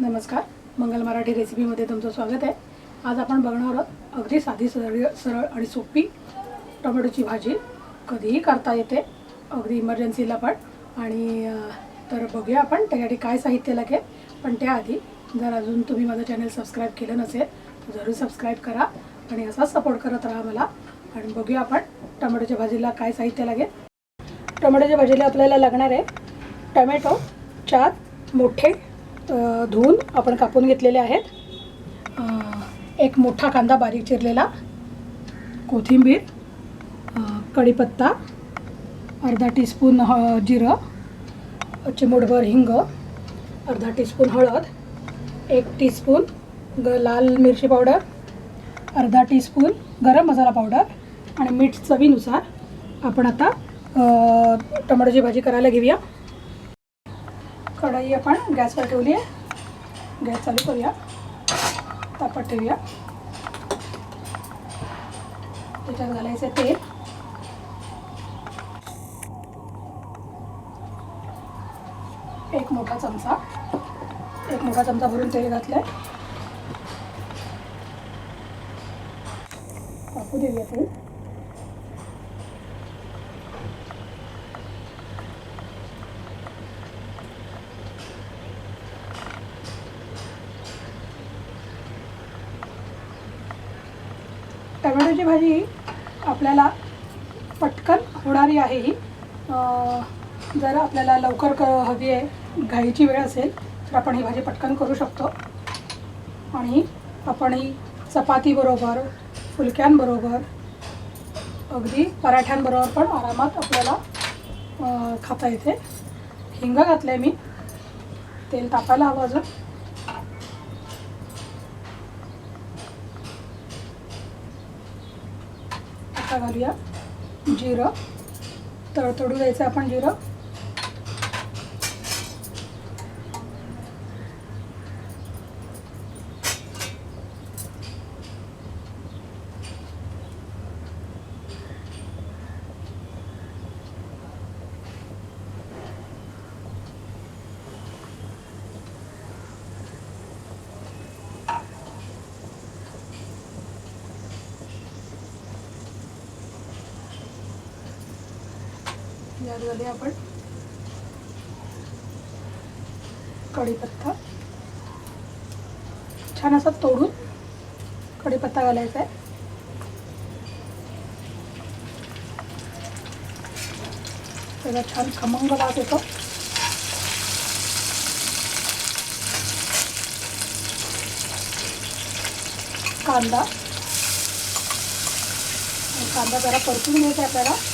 नमस्कार. मंगल मराठी रेसिपीमध्ये तुमचं स्वागत आहे. आज आपण बघणार आहोत अगदी साधी सरळ सरळ आणि सोपी टोमॅटोची भाजी. कधीही करता येते. अगदी इमर्जन्सीला पण. आणि तर बघूया आपण त्यासाठी काय साहित्य लागेल. पण त्याआधी जर अजून तुम्ही माझं चॅनल सबस्क्राईब केलं नसेल तर जरूर सबस्क्राईब करा आणि असाच सपोर्ट करत राहा मला. आणि बघूया आपण टोमॅटोच्या भाजीला काय साहित्य लागेल. टोमॅटोच्या भाजीला आपल्याला लागणार आहे टोमॅटो चार मोठे तर धुवून आपण कापून घेतलेले आहेत. एक मोठा कांदा बारीक चिरलेला. कोथिंबीर कढीपत्ता अर्धा टीस्पून ह जिरं चिमूटभर हिंग अर्धा टीस्पून हळद एक टीस्पून ग लाल मिरची पावडर अर्धा टीस्पून गरम मसाला पावडर आणि मीठ चवीनुसार आपण आता टमाटोची भाजी करायला घेऊया. कढई आपण गॅसवर ठेवली आहे गॅस चालू करूया. तापत ठेवूया. त्याच्यात घालायचं तेल. एक मोठा चमचा. एक मोठा चमचा भरून तेल घातलंय. टाकू देऊया तेल. टमॅटोची भाजी आपल्याला पटकन होणारी आहे ही. जर आपल्याला लवकर क हवी आहे घाईची वेळ असेल तर आपण ही भाजी पटकन करू शकतो. आणि आपण ही चपातीबरोबर फुलक्यांबरोबर अगदी पराठ्यांबरोबर पण आरामात आपल्याला खाता येते. हिंग घातलं आहे मी. तेल तापायला हवं अजून. आता घालूया. जिरं. तडतडू द्यायचं आपण जिरं. यामध्ये आपण. कढीपत्ता. छान असा तोडून कढीपत्ता घालायचा आहे. त्याला छान खमंग लाभ येतो. कांदा. कांदा जरा परतून घ्यायचा आहे आपल्याला.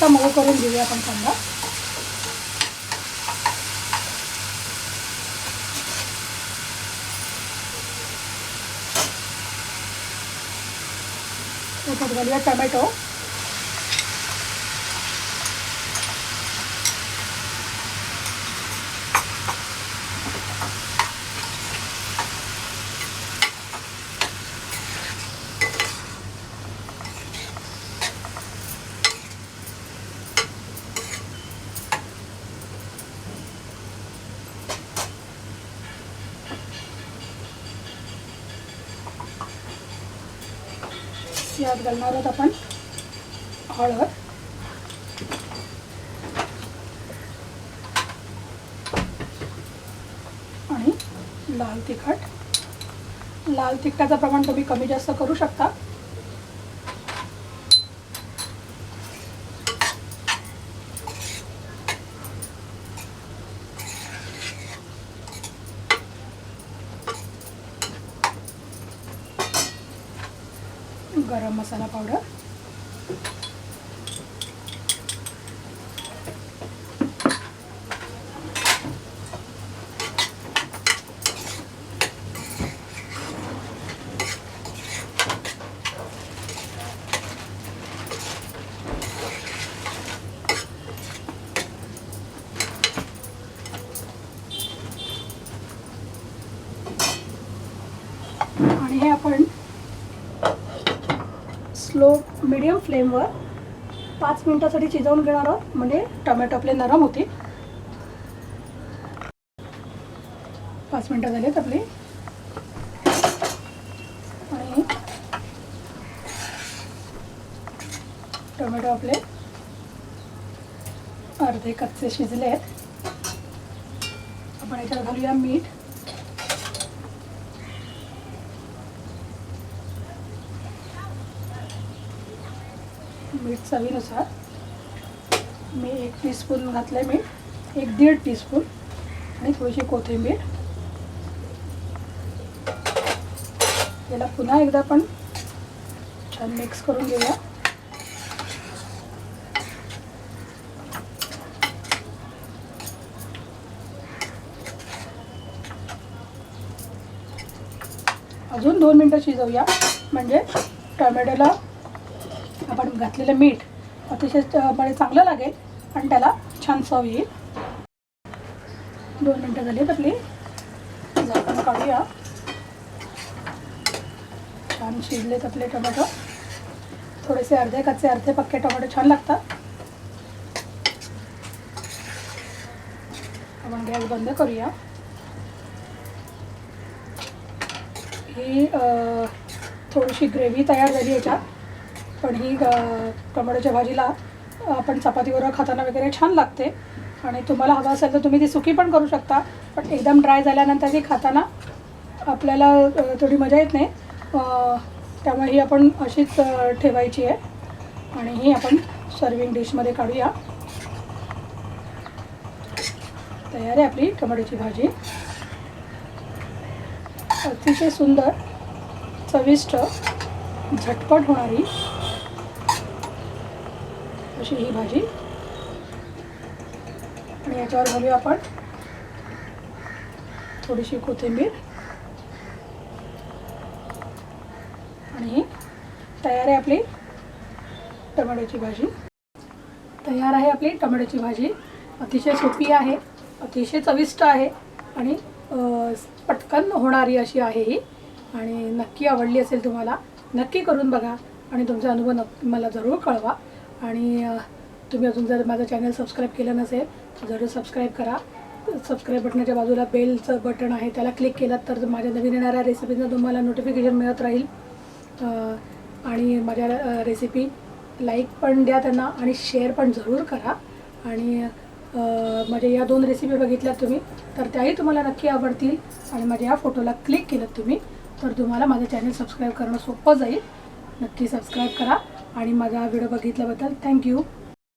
थोडासा मऊ करून घेऊया आपण कांदा त्याच्यात घालूया टमॅटो यात घालणार आहोत आपण. हळद. आणि लाल तिखट. लाल तिखटाचं प्रमाण तुम्ही कमी जास्त करू शकता. गरम मसाला पावडर. आणि हे आपण स्लो मिडियम फ्लेमवर पाच मिनटासाठी शिजवून घेणार आहोत. म्हणजे टोमॅटो आपले नरम होतील. पाच मिनटं झालीत आपली. आणि टोमॅटो आपले अर्धे कच्चे शिजले आहेत आपण याच्यात घालूया मीठ. मीठ चवीनुसार. मी एक टीस्पून घातलं मीठ. एक दीड टीस्पून आणि थोडीशी कोथिंबीर. याला पुन्हा एकदा आपण छान मिक्स करून घेऊया. अजून दोन मिनटं शिजवूया. म्हणजे टोमॅटोला आपण घातलेलं मीठ अतिशय च- म्हणजे चांगलं लागेल आणि त्याला छान चव येईल. दोन मिनटं झाली आपली. झाकण काढूया. छान शिजलेत आपले टोमॅटो. थोडेसे अर्धे कच्चे अर्धे पक्के टोमॅटो छान लागतात. आपण गॅस बंद करूया. ही थोडीशी ग्रेव्ही तयार झाली याच्यात. पण ही टोमॅटोच्या भाजीला आपण चपातीबरोबर खाताना वगैरे छान लागते. आणि तुम्हाला हवं असेल तर तुम्ही ती सुकी पण करू शकता. पण एकदम ड्राय झाल्यानंतर ती खाताना आपल्याला थोडी मजा येत नाही. त्यामुळे ही आपण अशीच ठेवायची आहे. आणि ही आपण सर्विंग डिशमध्ये काढूया. तयार आहे आपली टोमॅटोची भाजी. अतिशय सुंदर चविष्ट झटपट होणारी अशी ही भाजी. आणि याच्यावर घालूया आपण थोडीशी कोथिंबीर. आणि तयार आहे आपली टमाट्याची भाजी. तयार आहे आपली टमाट्याची भाजी. अतिशय सोपी आहे अतिशय चविष्ट आहे आणि पटकन होणारी अशी आहे ही. आणि नक्की आवडली असेल तुम्हाला नक्की करून बघा आणि तुमचा अनुभव नक्की मला जरूर कळवा. आणि तुम्ही अजून जर माझं चॅनल सबस्क्राईब केलं नसेल तर जरूर सबस्क्राईब करा. सबस्क्राईब बटनाच्या बाजूला बेलचं बटन आहे त्याला क्लिक केलं तर माझ्या नवीन येणाऱ्या रेसिपीचं तुम्हाला नोटिफिकेशन मिळत राहील. आणि माझ्या रेसिपी लाईक पण द्या त्यांना आणि शेअर पण जरूर करा. आणि माझ्या या दोन रेसिपी बघितल्यात तुम्ही तर त्याही तुम्हाला नक्की आवडतील. आणि माझ्या या फोटोला क्लिक केलं तुम्ही तर तुम्हाला माझं चॅनल सबस्क्राईब करणं सोपं जाईल. नक्की सबस्क्राईब करा. आणि माझा व्हिडिओ बघितल्याबद्दल थँक्यू.